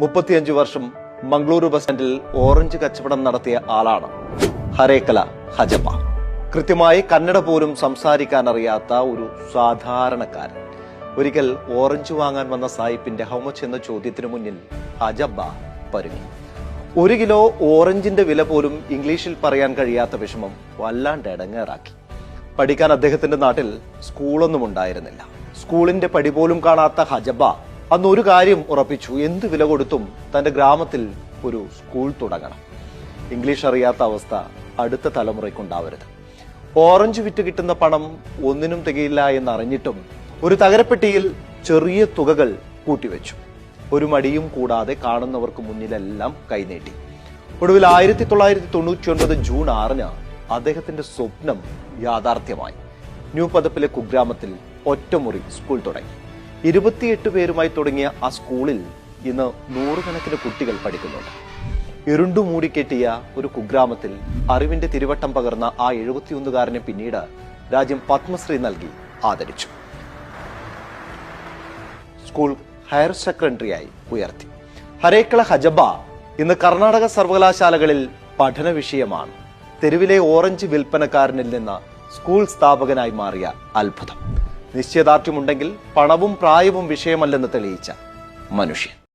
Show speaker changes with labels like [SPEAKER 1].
[SPEAKER 1] മുപ്പത്തിയഞ്ച് വർഷം മംഗളൂരു ബസ് സ്റ്റാൻഡിൽ ഓറഞ്ച് കച്ചവടം നടത്തിയ ആളാണ് ഹരേക്കല ഹജപ്പ കൃത്യമായി കന്നഡ പോലും സംസാരിക്കാൻ അറിയാത്ത ഒരു സാധാരണക്കാരൻ. ഒരിക്കൽ ഓറഞ്ച് വാങ്ങാൻ വന്ന സായിപ്പിന്റെ ഹൗമച്ച് എന്ന ചോദ്യത്തിന് മുന്നിൽ ഹജബ്ബ പരുങ്ങി. ഒരു കിലോ ഓറഞ്ചിന്റെ വില പോലും ഇംഗ്ലീഷിൽ പറയാൻ കഴിയാത്ത വിഷമം വല്ലാണ്ട് ഇടങ്ങേറാക്കി പഠിക്കാൻ അദ്ദേഹത്തിന്റെ നാട്ടിൽ സ്കൂളൊന്നും ഉണ്ടായിരുന്നില്ല. സ്കൂളിന്റെ പടി പോലും കാണാത്ത ഹജബ അന്ന് ഒരു കാര്യം ഉറപ്പിച്ചു. എന്ത് വില കൊടുത്തും തന്റെ ഗ്രാമത്തിൽ ഒരു സ്കൂൾ തുടങ്ങണം. ഇംഗ്ലീഷ് അറിയാത്ത അവസ്ഥ അടുത്ത തലമുറയ്ക്കുണ്ടാവരുത്. ഓറഞ്ച് വിറ്റ് കിട്ടുന്ന പണം ഒന്നിനും തികയില്ല എന്നറിഞ്ഞിട്ടും ഒരു തകരപ്പെട്ടിയിൽ ചെറിയ തുകകൾ കൂട്ടിവെച്ചു. ഒരു മടിയും കൂടാതെ കാണുന്നവർക്ക് മുന്നിലെല്ലാം കൈനീട്ടി. ഒടുവിൽ ആയിരത്തി തൊള്ളായിരത്തി തൊണ്ണൂറ്റി ഒൻപത് ജൂൺ ആറിന് അദ്ദേഹത്തിന്റെ സ്വപ്നം യാഥാർത്ഥ്യമായി. ന്യൂ പതപ്പിലെ കുഗ്രാമത്തിൽ ഒറ്റമുറി സ്കൂൾ തുടങ്ങി. ഇരുപത്തിയെട്ട് പേരുമായി തുടങ്ങിയ ആ സ്കൂളിൽ ഇന്ന് നൂറുകണക്കിന് കുട്ടികൾ പഠിക്കുന്നുണ്ട്. ഇരുണ്ടു മൂടിക്കെട്ടിയ ഒരു കുഗ്രാമത്തിൽ അറിവിന്റെ തിരുവട്ടം പകർന്ന ആ എഴുപത്തിയൊന്നുകാരനെ പിന്നീട് രാജ്യം പത്മശ്രീ നൽകി ആദരിച്ചു. സ്കൂൾ ഹയർ സെക്കൻഡറിയായി ഉയർത്തി. ഹരേക്കള ഹജബ ഇന്ന് കർണാടക സർവകലാശാലകളിൽ പഠന വിഷയമാണ്. തെരുവിലെ ഓറഞ്ച് വിൽപ്പനക്കാരനിൽ നിന്ന് സ്കൂൾ സ്ഥാപകനായി മാറിയ അത്ഭുതം. നിശ്ചയദാർഢ്യമുണ്ടെങ്കിൽ പണവും പ്രായവും വിഷയമല്ലെന്ന് തെളിയിച്ച മനുഷ്യൻ.